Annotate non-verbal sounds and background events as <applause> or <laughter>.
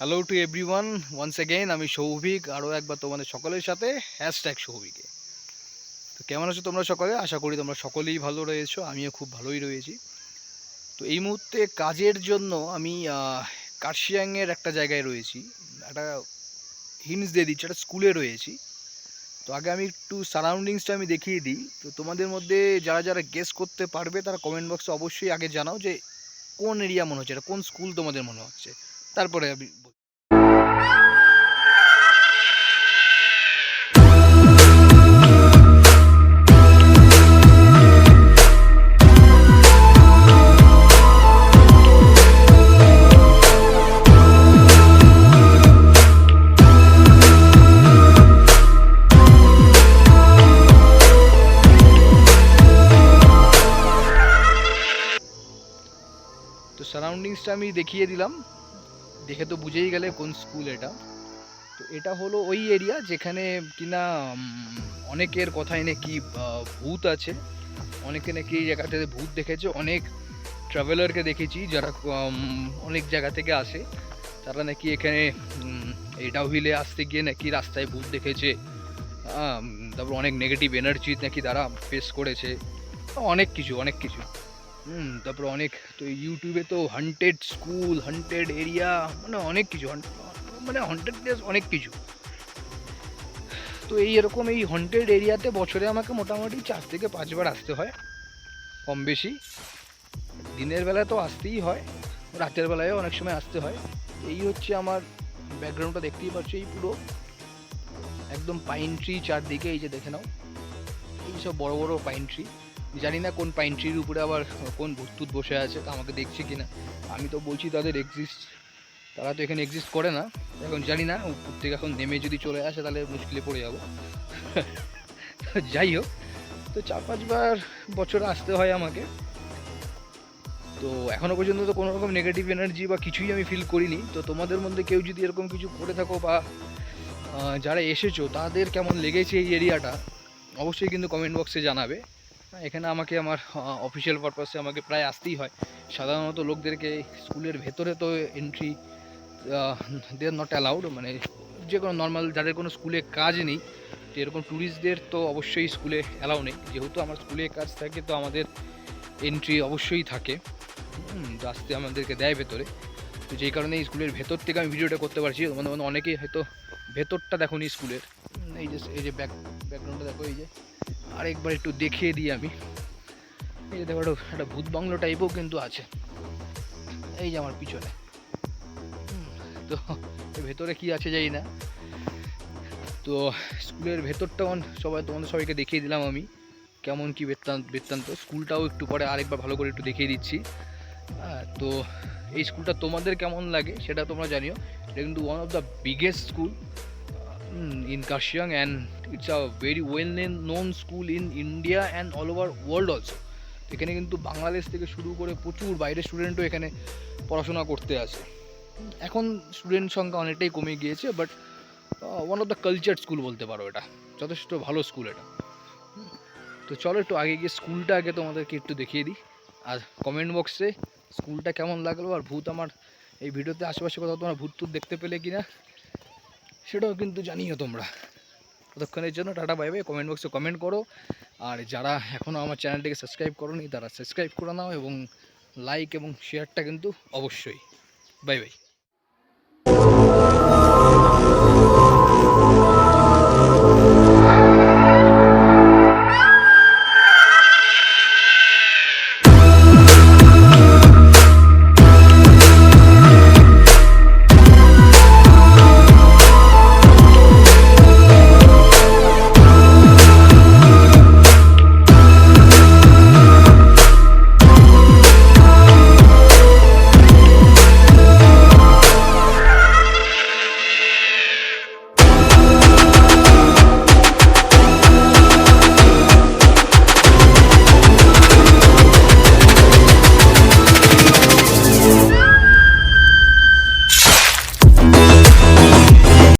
Hello to everyone once again আমি সৌভিক আরও একবার তোমাদের সকলের সাথে হ্যাশট্যাগ সৌভিকে। তো কেমন আছো তোমরা সকলে? আশা করি তোমরা সকলেই ভালো রয়েছো, আমিও খুব ভালোই রয়েছি। তো এই মুহূর্তে কাজের জন্য আমি কার্শিয়াংয়ের একটা জায়গায় রয়েছি। একটা হিন্স দিয়ে দিচ্ছি, একটা স্কুলে রয়েছি। তো আগে আমি একটু সারাউন্ডিংসটা আমি দেখিয়ে দিই। তো তোমাদের মধ্যে যারা যারা গেস করতে পারবে, তারা কমেন্ট বক্সে অবশ্যই আগে জানাও যে কোন এরিয়া মনে হচ্ছে, এটা কোন স্কুল তোমাদের মনে হচ্ছে। তারপরে আমি সারাউন্ডিংসটা আমি দেখিয়ে দিলাম। দেখে তো বুঝেই গেলে কোন স্কুল এটা। তো এটা হলো ওই এরিয়া যেখানে কিনা অনেকের কথায় নাকি ভূত আছে। অনেকে নাকি এই ভূত দেখেছে। অনেক ট্রাভেলারকে দেখেছি যারা অনেক জায়গা থেকে আসে। তারা নাকি এখানে এই ডাউহিলে আসতে গিয়ে নাকি রাস্তায় ভূত দেখেছে। তারপর অনেক নেগেটিভ এনার্জি নাকি তারা ফেস করেছে। অনেক কিছু অনেক কিছু। হুম, তারপর অনেক তো ইউটিউবে তো হান্টেড স্কুল হান্টেড এরিয়া মানে অনেক কিছু মানে হন্টেড প্লেস অনেক কিছু। তো এই এরকম এই হন্টেড এরিয়াতে বছরে আমাকে মোটামুটি চার থেকে পাঁচবার আসতে হয়, কম বেশি। দিনের বেলায় তো আসতেই হয়, রাতের বেলায়ও অনেক সময় আসতে হয়। এই হচ্ছে আমার ব্যাকগ্রাউন্ডটা দেখতেই পাচ্ছ এই পুরো। একদম পাইন ট্রি চারদিকে, এই যে দেখে নাও। এই সব বড় বড় পাইন ট্রি জানি না কোন পাইন ট্রির উপরে আবার কোন ভূতটুত বসে আছে, তা আমাকে দেখছে কি না আমি তো বলছি তাদের এক্সিস্ট তারা তো এখানে এক্সিস্ট করে না। এখন জানি না, উপর থেকে এখন নেমে যদি চলে আসে তাহলে মুশকিলে পড়ে যাব। <laughs> যাই হোক, তো চার পাঁচবার বছর আসতে হয় আমাকে। তো এখনও পর্যন্ত তো কোনো রকম নেগেটিভ এনার্জি বা কিছুই আমি ফিল করিনি। তো তোমাদের মধ্যে কেউ যদি এরকম কিছু করে থাকো বা যারা এসেছ, তাদের কেমন লেগেছে এই এরিয়াটা অবশ্যই কিন্তু কমেন্ট বক্সে জানাবে। এখানে আমাকে আমার অফিসিয়াল পারপাসে আমাকে প্রায় আসতেই হয়। সাধারণত লোকদেরকে স্কুলের ভেতরে তো এন্ট্রি দে নট অ্যালাউড মানে যে কোনো নর্মাল যাদের কোনো স্কুলে কাজ নেই এরকম ট্যুরিস্টদের তো অবশ্যই স্কুলে অ্যালাউ নেই। যেহেতু আমার স্কুলে কাজ থাকে, তো আমাদের এন্ট্রি অবশ্যই থাকে। আসতে আমাদেরকে দেয় ভেতরে। তো যেই কারণে স্কুলের ভেতর থেকে আমি ভিডিওটা করতে পারছি। তোমাদের মধ্যে অনেকেই হয়তো ভেতরটা দেখো নি স্কুলের। এই যে এই যে ব্যাক ব্যাকগ্রাউন্ডটা দেখো, এই যে। আরেকবার একটু দেখিয়ে দিই আমি। এই যে দেখো, একটা- ভূত বাংলো টাইপও কিন্তু আছে। এই যে আমার পিছনে। তো ভেতরে কি আছে জানি না। তো স্কুলের ভেতরটা সবাই তোমাদের সবাইকে দেখিয়ে দিলাম আমি। কেমন কি বৃত্তান্ত বৃত্তান্ত। স্কুলটাও একটু পরে আরেকবার ভালো করে একটু দেখিয়ে দিচ্ছি। তো এই স্কুলটা তোমাদের কেমন লাগে সেটা তোমরা জানিও। এটা কিন্তু one of the biggest school in Kurseong and it's a very well known school in India and all over world also এখানে কিন্তু বাংলাদেশ থেকে শুরু করে প্রচুর বাইরের স্টুডেন্টও এখানে পড়াশোনা করতে আসে। এখন স্টুডেন্ট সংখ্যা অনেকটাই কমে গিয়েছে but one of the culture school বলতে পারো এটা। যথেষ্ট ভালো স্কুল এটা। তো চলো একটু আগে গিয়ে স্কুলটা আগে তোমাদেরকে একটু দেখিয়ে দিই। আর কমেন্ট বক্সে স্কুলটা কেমন লাগল আর ভূত আমার এই ভিডিওতে আশেপাশে কোথাও তোমরা ভূত টুত দেখতে পেলে কিনা সেটাও কিন্তু জানিও তোমরা। ততক্ষণের জন্য টাটা বাই বাই কমেন্ট বক্সে কমেন্ট করো। আর যারা এখনও আমার চ্যানেলটিকে সাবস্ক্রাইব করোনি, তারা সাবস্ক্রাইব করে নাও এবং লাইক এবং শেয়ারটা কিন্তু অবশ্যই। Bye bye